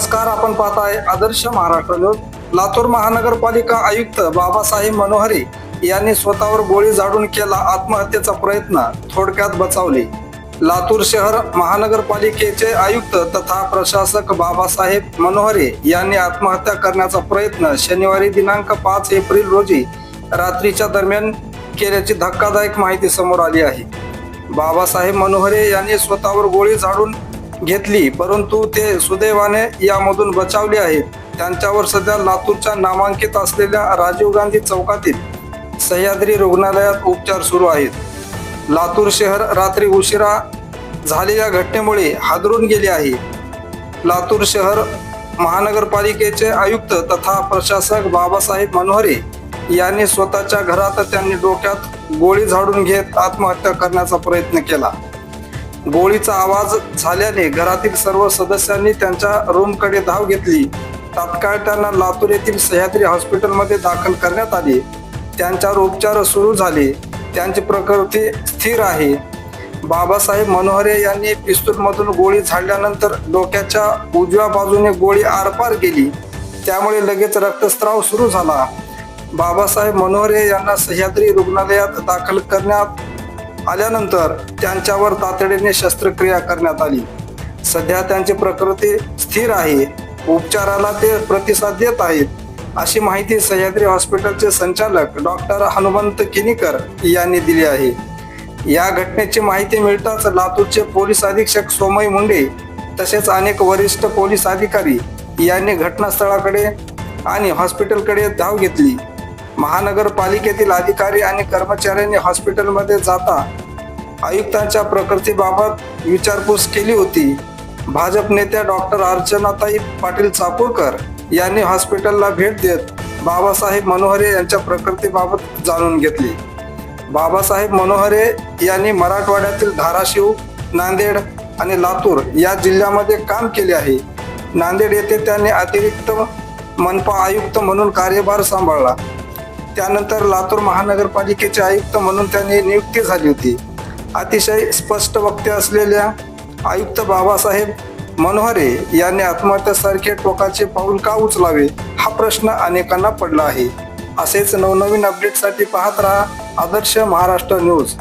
नमस्कार आपण पाहताय आदर्श महाराष्ट्र न्यूज. लातूर महानगरपालिका आयुक्त बाबासाहेब मनोहरे यांनी स्वतःवर गोळी झाडून केला आत्महत्येचा प्रयत्न थोडक्यात बचावले. लातूर शहर महानगरपालिकेचे आयुक्त तथा प्रशासक बाबासाहेब मनोहरे यांनी आत्महत्या करण्याचा प्रयत्न शनिवारी दिनांक पाच एप्रिल रोजी रात्रीच्या दरम्यान केल्याची धक्कादायक माहिती समोर आली आहे. बाबासाहेब मनोहरे यांनी स्वतःवर गोळी झाडून घेतली परंतु ते सुदैवाने यामधून बचावले आहेत त्यांच्यावर सध्या लातूरच्या नामांकित असलेल्या राजीव गांधी चौकातील सह्याद्री रुग्णालयात उपचार सुरू आहेत. लातूर शहर रात्री उशिरा झालेल्या घटनेमुळे हादरून गेले आहे. लातूर शहर महानगरपालिकेचे आयुक्त तथा प्रशासक बाबासाहेब मनोहरे यांनी स्वतःच्या घरात त्यांनी डोक्यात गोळी झाडून घेत आत्महत्या करण्याचा प्रयत्न केला. गोळीचा आवाज झाल्याने घरातील सर्व सदस्यांनी त्यांच्या रूमकडे धाव घेतली. तात्काळ त्यांना लातूर येथील सह्याद्री हॉस्पिटलमध्ये दाखल करण्यात आले. त्यांच्यावर उपचार सुरू झाले. त्यांची प्रकृती स्थिर आहे. बाबासाहेब मनोहरे यांनी पिस्तूलमधून गोळी झाडल्यानंतर डोक्याच्या उजव्या बाजूने गोळी आरपार गेली त्यामुळे लगेच रक्तस्राव सुरू झाला. बाबासाहेब मनोहरे यांना सह्याद्री रुग्णालयात दाखल करण्यात आल्यानंतर त्यांच्यावर तातडीने शस्त्रक्रिया करण्यात आली. सध्या त्यांची प्रकृती स्थिर आहे. उपचाराला ते प्रतिसाद देत आहेत अशी माहिती सह्याद्री हॉस्पिटलचे संचालक डॉक्टर हनुमंत किनीकर यांनी दिली आहे. या घटनेची माहिती मिळताच लातूरचे पोलीस अधीक्षक सोमय मुंडे तसेच अनेक वरिष्ठ पोलीस अधिकारी यांनी घटनास्थळाकडे आणि हॉस्पिटलकडे धाव घेतली. महानगरपालिकेतील अधिकारी आणि कर्मचाऱ्यांनी हॉस्पिटलमध्ये जाता आयुक्तांच्या प्रकृतीबाबत विचारपूस केली होती. भाजप नेत्या डॉक्टर अर्चनाताई पाटील चापूरकर यांनी हॉस्पिटलला भेट देत बाबासाहेब मनोहरे यांच्या प्रकृतीबाबत जाणून घेतली. बाबासाहेब मनोहरे यांनी मराठवाड्यातील धाराशिव नांदेड आणि लातूर या जिल्ह्यामध्ये काम केले आहे. नांदेड येथे त्यांनी अतिरिक्त मनपा आयुक्त म्हणून कार्यभार सांभाळला. त्यानंतर लातूर महानगरपालिकेचे आयुक्त म्हणून त्यांनी नियुक्ती झाली होती. अतिशय स्पष्ट वक्ते असलेल्या आयुक्त बाबासाहेब मनोहरे यांनी आत्महत्यासारखे टोकाचे पाऊल का उचलावे हा प्रश्न अनेकांना पडला आहे. असेच नवनवीन अपडेटसाठी पाहत राहा आदर्श महाराष्ट्र न्यूज.